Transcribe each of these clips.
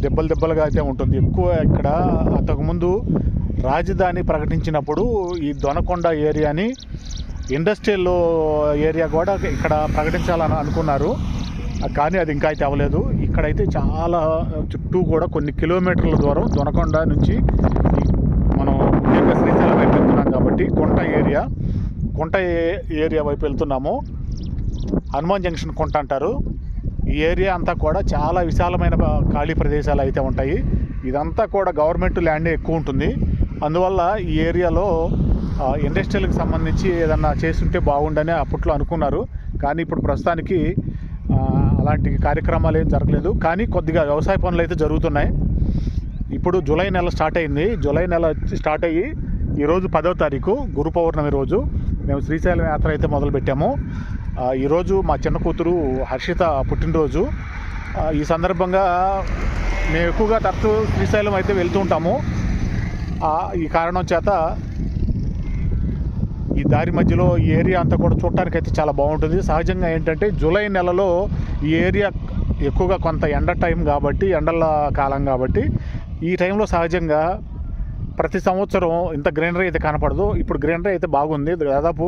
దెబ్బలు దెబ్బలుగా అయితే ఉంటుంది. ఎక్కువ ఇక్కడ అంతకుముందు రాజధాని ప్రకటించినప్పుడు ఈ దొనకొండ ఏరియాని ఇండస్ట్రియల్ ఏరియా కూడా ఇక్కడ ప్రకటించాలని అనుకున్నారు. కానీ అది ఇంకా అయితే అవ్వలేదు. ఇక్కడైతే చాలా చుట్టూ కూడా కొన్ని కిలోమీటర్ల దూరం దొనకొండ నుంచి మనం ముఖ్యంగా శ్రీశైలం వైపు వెళ్తున్నాం కాబట్టి కొంట ఏరియా కొంట ఏ- ఏరియా వైపు వెళ్తున్నాము. హనుమాన్ జంక్షన్ కొంట అంటారు. ఈ ఏరియా అంతా కూడా చాలా విశాలమైన ఖాళీ ప్రదేశాలు అయితే ఉంటాయి. ఇదంతా కూడా గవర్నమెంట్ ల్యాండ్ ఎక్కువ ఉంటుంది. అందువల్ల ఈ ఏరియాలో ఇండస్ట్రియల్కి సంబంధించి ఏదన్నా చేస్తుంటే బాగుండని అప్పట్లో అనుకున్నారు. కానీ ఇప్పుడు ప్రస్తుతానికి అలాంటి కార్యక్రమాలు ఏం జరగలేదు. కానీ కొద్దిగా వ్యవసాయ పనులు అయితే జరుగుతున్నాయి. ఇప్పుడు జూలై నెల స్టార్ట్ అయింది. జూలై నెల స్టార్ట్ అయ్యి ఈరోజు పదో తారీఖు గురు పౌర్ణమి రోజు మేము శ్రీశైలం యాత్ర అయితే మొదలుపెట్టాము. ఈరోజు మా చిన్న కూతురు హర్షిత పుట్టినరోజు. ఈ సందర్భంగా మేము ఎక్కువగా తరచు శ్రీశైలం అయితే వెళ్తూ ఉంటాము. ఈ కారణం చేత ఈ దారి మధ్యలో ఈ ఏరియా అంతా కూడా చూడటానికి అయితే చాలా బాగుంటుంది. సహజంగా ఏంటంటే జూలై నెలలో ఈ ఏరియా ఎక్కువగా కొంత ఎండ టైం కాబట్టి ఎండల కాలం కాబట్టి ఈ టైంలో సహజంగా ప్రతి సంవత్సరం ఇంత గ్రీనరీ అయితే కనపడదు. ఇప్పుడు గ్రీనరీ అయితే బాగుంది. దాదాపు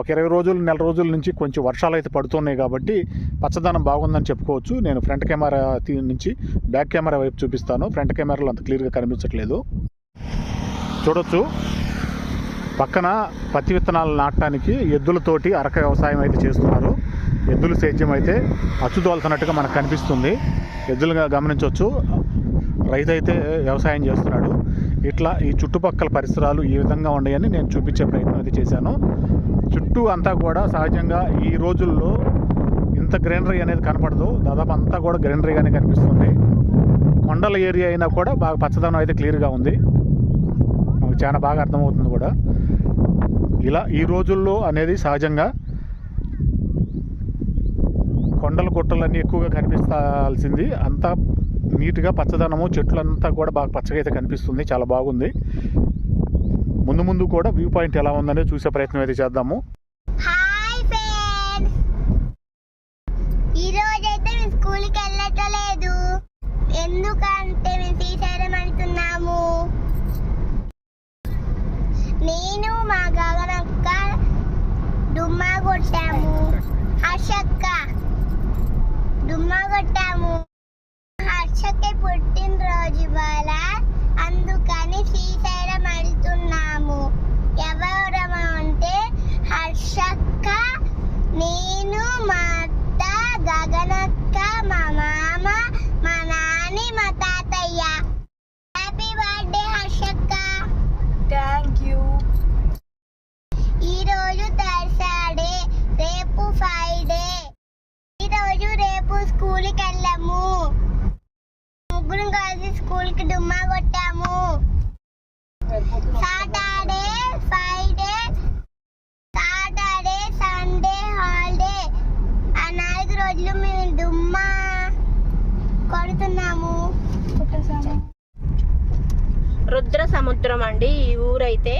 ఒక ఇరవై రోజులు నెల రోజుల నుంచి కొంచెం వర్షాలు అయితే పడుతున్నాయి కాబట్టి పచ్చదనం బాగుందని చెప్పుకోవచ్చు. నేను ఫ్రంట్ కెమెరా నుంచి బ్యాక్ కెమెరా వైపు చూపిస్తాను. ఫ్రంట్ కెమెరాలో అంత క్లియర్గా కనిపించట్లేదు. చూడొచ్చు. పక్కన పత్తి విత్తనాలు నాటడానికి ఎద్దులతోటి అరక వ్యవసాయం అయితే చేస్తున్నారు. ఎద్దుల సేద్యం అయితే అచ్చుదోలుతున్నట్టుగా మనకు కనిపిస్తుంది. ఎద్దులుగా గమనించవచ్చు. రైతు అయితే వ్యవసాయం చేస్తున్నాడు. ఇట్లా ఈ చుట్టుపక్కల పరిసరాలు ఈ విధంగా ఉన్నాయని నేను చూపించే ప్రయత్నం అయితే చేశాను. చుట్టూ అంతా కూడా సహజంగా ఈ రోజుల్లో ఇంత గ్రీనరీ అనేది కనపడదు. దాదాపు అంతా కూడా గ్రీనరీగానే కనిపిస్తుంది. కొండల ఏరియా అయినా కూడా బాగా పచ్చదనం అయితే క్లియర్గా ఉంది. మనకు చాలా బాగా అర్థమవుతుంది కూడా. ఇలా ఈ రోజుల్లో అనేది సహజంగా కొండల గుట్టలన్నీ ఎక్కువగా కనిపిస్తాల్సింది. అంతా నీట్గా పచ్చదనము చెట్లంతా కూడా బాగా పచ్చగా అయితే కనిపిస్తుంది. చాలా బాగుంది. ముందు ముందు కూడా వ్యూ పాయింట్ ఎలా ఉందనే చూసే ప్రయత్నం అయితే చేద్దాము హాయ్ ఫ్రెండ్స్ ఈ రోజు అయితే మేము స్కూల్కి వెళ్ళట్లేదు ఎందుకంటే మేము శ్రీశైలం వెళ్తున్నాము నేను మా గగనక్క డుమ్మా కొట్టాము హర్షక్క డుమ్మా కొట్టాము హర్షక్క పుట్టినరోజు ఇవాళ అందుకని శ్రీశైలం వెళ్తున్నాము ఎవరమా అంటే హర్షక్క నేను మా అత్త గగనక్క మా మామ మా నాని మా తాతయ్య హ్యాపీ బర్త్డే హర్షక్క థ్యాంక్ యూ ఈ రోజు థర్స్డే రేపు ఫ్రైడే ఈ రోజు రేపు స్కూల్కి వెళ్ళాము ముగ్గురం స్కూల్ స్కూల్కి డుమ్మా కొట్టాము. Saturday Friday Saturday Sunday holiday ఆ నాలుగు రోజులు మేము డుమ్మా కొడుతున్నాము. రుద్ర సముద్రం అండి ఈ ఊరైతే.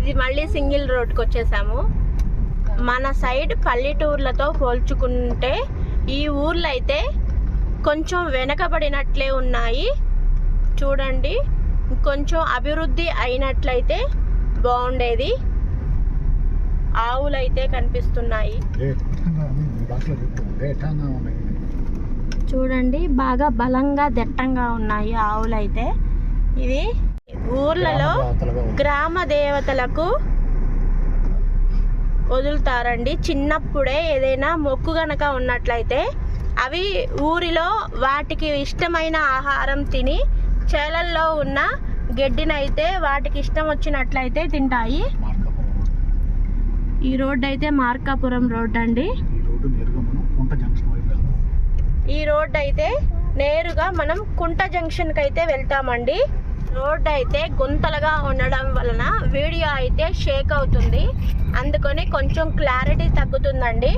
ఇది మళ్ళీ సింగిల్ రోడ్కి వచ్చేసాము. మన సైడ్ పల్లెటూర్లతో పోల్చుకుంటే ఈ ఊర్లో అయితే కొంచెం వెనకబడినట్లే ఉన్నాయి. చూడండి. కొంచెం అభివృద్ధి అయినట్లయితే బాగుండేది. ఆవులైతే కనిపిస్తున్నాయి. చూడండి. బాగా బలంగా దట్టంగా ఉన్నాయి ఆవులైతే. ఇది ఊర్లలో గ్రామ దేవతలకు వదులుతారండి. చిన్నప్పుడే ఏదైనా మొక్కు గనక ఉన్నట్లయితే అవి ఊరిలో వాటికి ఇష్టమైన ఆహారం తిని చేలల్లో ఉన్న గడ్డినైతే వాటికి ఇష్టం వచ్చినట్లయితే తింటాయి. ఈ రోడ్ అయితే మార్కాపురం రోడ్ అండి. ఈ రోడ్ అయితే నేరుగా మనం కుంట జంక్షన్కి అయితే వెళ్తామండి. రోడ్ అయితే గుంతలుగా ఉండడం వలన వీడియో అయితే షేక్ అవుతుంది. అందుకని కొంచెం క్లారిటీ తగ్గుతుందండి.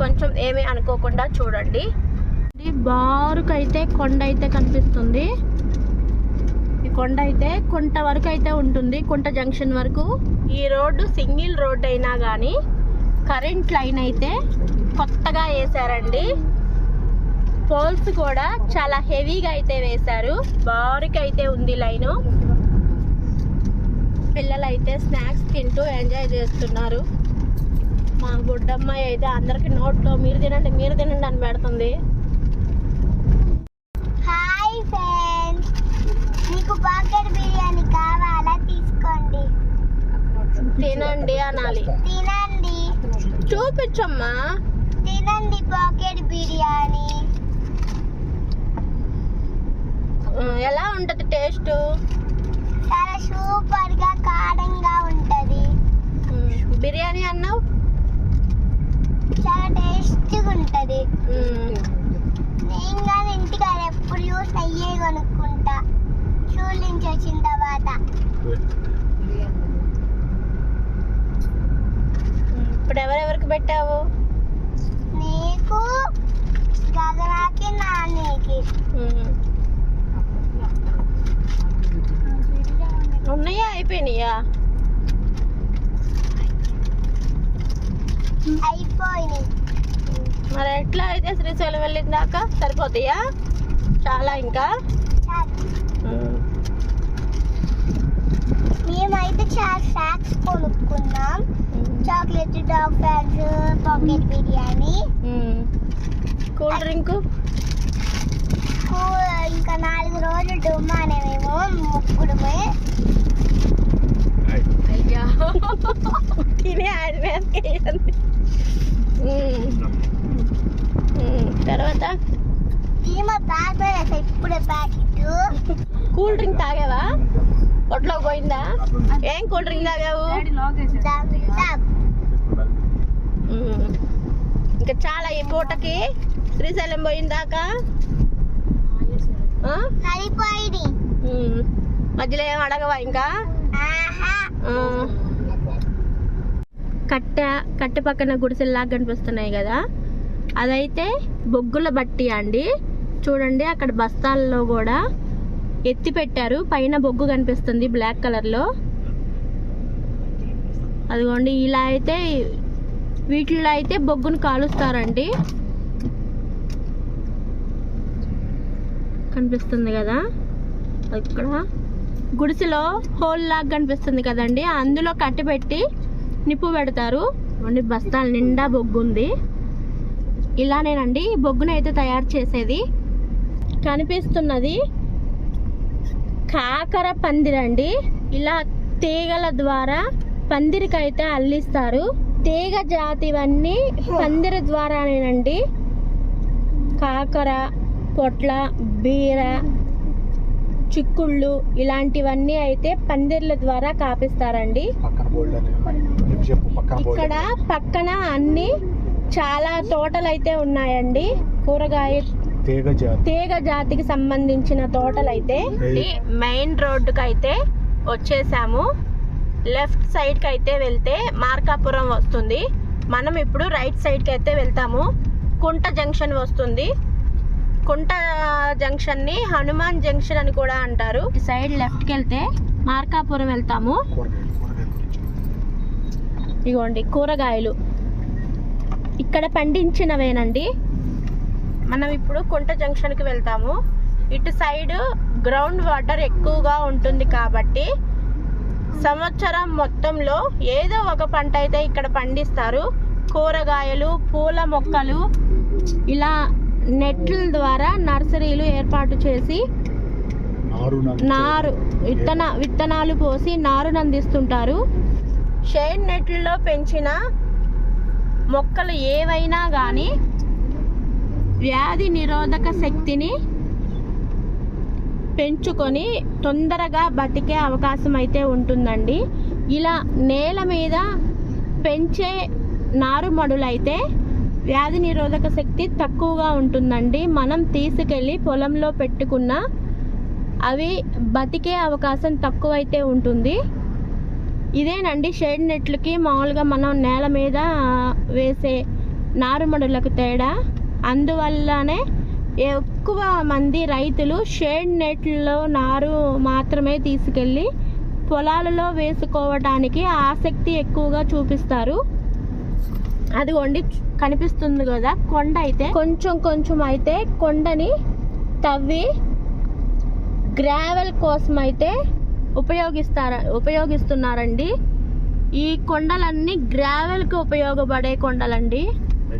కొంచెం ఏమీ అనుకోకుండా చూడండి. బారుకు బారుకైతే కొండ అయితే కనిపిస్తుంది. ఈ కొండ అయితే కుంట వరకు అయితే ఉంటుంది. కుంట జంక్షన్ వరకు ఈ రోడ్డు సింగిల్ రోడ్ అయినా కానీ కరెంట్ లైన్ అయితే కొత్తగా వేసారండి పోల్స్ కూడా చాలా హెవీగా అయితే వేశారు. బారుకు అయితే ఉంది లైను. పిల్లలు అయితే స్నాక్స్ తింటూ ఎంజాయ్ చేస్తున్నారు. మా గుడ్డమ్మాయి అయితే అందరికి నోట్లో మీరు తినండి మీరు తినండి అని పెడుతుంది. Hi friends. మీకు పాకెట్ బిర్యానీ కావాలా తీసుకోండి. తినండి అనాలి. తినండి. చూపించమ్మా. తినండి పాకెట్ బిర్యానీ. ఎలా ఉంటది టేస్ట్? చాలా సూపర్గా కారంగా ఉంటది. బిర్యానీ అన్నావు? చాలా టేస్టీగా ఉంటది. నేను కానీ ఇంటికాడ ఎప్పుడు చూసి అయ్యే కొనుక్కుంటా. స్కూల్ నుంచి వచ్చిన తర్వాత. ఇప్పుడు ఎవరెవరికి పెట్టావు? నీకు గగనాకి నాన్నకి. ఉన్నాయా? అయిపోయినాయా? అయిపోయినాయి. మరి ఎట్లా అయితే శ్రీశైలం వెళ్ళిన దాకా సరిపోతాయా? చాలా ఇంకా. మేమైతే చాలా స్నాక్స్ కొనుక్కున్నాం. Chocolate dog fans packet biryani. Cool drink? ఇంకా నాలుగు రోజులు డుమ్మానే మేము ముగ్గురమే. అయ్యా. తినే ఆయన తర్వాత? Cool drink తాగావా? ఒట్లో పోయిందా? ఏం కూల్ డ్రింక్ తాగావు. ఇంకా చాలా ఈ పూటకి శ్రీశైలం పోయిందాకా. మధ్యలో ఏం అడగవా ఇంకా. కట్టె కట్టె పక్కన గుడిసెల్లాగా కనిపిస్తున్నాయి కదా. అదైతే బొగ్గుల బట్టి అండి. చూడండి అక్కడ బస్తాల్లో కూడా ఎత్తి పెట్టారు. పైన బొగ్గు కనిపిస్తుంది బ్లాక్ కలర్లో. అదిగోండి ఇలా అయితే వీటిలో అయితే బొగ్గును కాలుస్తారండి. కనిపిస్తుంది కదా. ఇక్కడ గుడిసెలో హోల్ లాగా కనిపిస్తుంది కదండి. అందులో కట్టి పెట్టి నిప్పు పెడతారు. అండి బస్తాల నిండా బొగ్గు ఉంది. ఇలానేనండి బొగ్గునైతే తయారు చేసేది. కనిపిస్తున్నది కాకర పందిరండి ఇలా తీగల ద్వారా పందిరికైతే అల్లిస్తారు. తీగ జాతివన్నీ పందిరి ద్వారానేనండి. కాకర పొట్ల బీర చిక్కుళ్ళు ఇలాంటివన్నీ అయితే పందిర్ల ద్వారా కాపిస్తారండి. చెప్పు పక్కన ఇక్కడ పక్కన అన్ని చాలా తోటలు అయితే ఉన్నాయండి. కూరగాయ తీగ జాతి. తీగ జాతికి సంబంధించిన తోటలైతే Hey. మెయిన్ రోడ్డుకి అయితే వచ్చేసాము. లెఫ్ట్ సైడ్కి అయితే వెళ్తే మార్కాపురం వస్తుంది. మనం ఇప్పుడు రైట్ సైడ్కి అయితే వెళ్తాము. కుంట జంక్షన్ వస్తుంది. కుంట జంక్షన్ని హనుమాన్ జంక్షన్ అని కూడా అంటారు. ఈ సైడ్ లెఫ్ట్కి వెళ్తే మార్కాపురం వెళ్తాము. ఇగోండి కూరగాయలు. ఇక్కడ పండించినవేనండి. మనం ఇప్పుడు కుంట జంక్షన్కి వెళ్తాము. ఇటు సైడ్ గ్రౌండ్ వాటర్ ఎక్కువగా ఉంటుంది కాబట్టి సంవత్సరం మొత్తంలో ఏదో ఒక పంట అయితే ఇక్కడ పండిస్తారు. కూరగాయలు పూల మొక్కలు ఇలా నెట్ల ద్వారా నర్సరీలు ఏర్పాటు చేసి నారు విత్తన విత్తనాలు పోసి నారును అందిస్తుంటారు షేడ్ నెట్లలో పెంచిన మొక్కలు ఏవైనా కానీ వ్యాధి నిరోధక శక్తిని పెంచుకొని తొందరగా బతికే అవకాశం అయితే ఉంటుందండి. ఇలా నేల మీద పెంచే నారుమడులైతే వ్యాధి నిరోధక శక్తి తక్కువగా ఉంటుందండి. మనం తీసుకెళ్ళి పొలంలో పెట్టుకున్న అవి బతికే అవకాశం తక్కువైతే ఉంటుంది. ఇదేనండి షేడ్ నెట్లకి మామూలుగా మనం నేల మీద వేసే నారుమడులకు తేడా. అందువల్లనే ఎక్కువ మంది రైతులు షేడ్ నెట్లో నారు మాత్రమే తీసుకెళ్ళి పొలాలలో వేసుకోవడానికి ఆసక్తి ఎక్కువగా చూపిస్తారు. అదిగోండి కనిపిస్తుంది కదా కొండ అయితే. కొంచెం కొంచెం అయితే కొండని తవ్వి గ్రావెల్ కోసం అయితే ఉపయోగిస్తార ఉపయోగిస్తున్నారండి. ఈ కొండలన్నీ గ్రావెల్కి ఉపయోగపడే కొండలండి.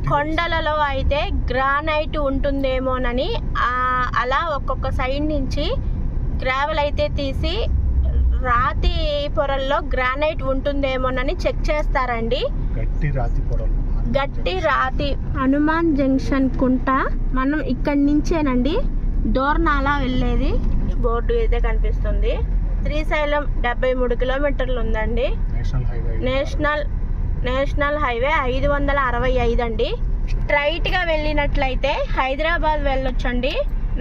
కొండలలో అయితే గ్రానైట్ ఉంటుందేమోనని ఆ, అలా ఒక్కొక్క సైడ్ నుంచి గ్రావెల్ అయితే తీసి రాతి పొరల్లో గ్రానైట్ ఉంటుందేమోనని చెక్ చేస్తారండి. గట్టి రాతి పొరలు. గట్టి రాతి. హనుమాన్ జంక్షన్ కుంట మనం ఇక్కడి నుంచేనండి. దోర్నాల వెళ్ళేది. బోర్డు అయితే కనిపిస్తుంది. శ్రీశైలం డెబ్బై మూడు కిలోమీటర్లు ఉందండి నేషనల్ నేషనల్ హైవే ఐదు వందల అరవై ఐదు అండి స్ట్రైట్గా వెళ్ళినట్లయితే హైదరాబాద్ వెళ్ళొచ్చండి.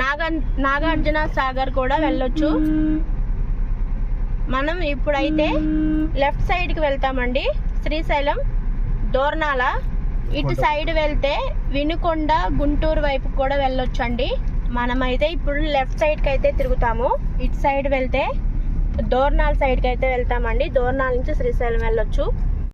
నాగ నాగార్జున సాగర్ కూడా వెళ్ళొచ్చు. మనం ఇప్పుడైతే లెఫ్ట్ సైడ్కి వెళ్తామండి. శ్రీశైలం దోర్నాల ఇటు సైడ్ వెళ్తే వినుకొండ గుంటూరు వైపు కూడా వెళ్ళొచ్చండి. మనమైతే ఇప్పుడు లెఫ్ట్ సైడ్కి అయితే తిరుగుతాము. ఇటు సైడ్ వెళ్తే దోర్నాల్ సైడ్కి అయితే వెళ్తామండి. దోర్నాల్ నుంచి శ్రీశైలం వెళ్ళొచ్చు.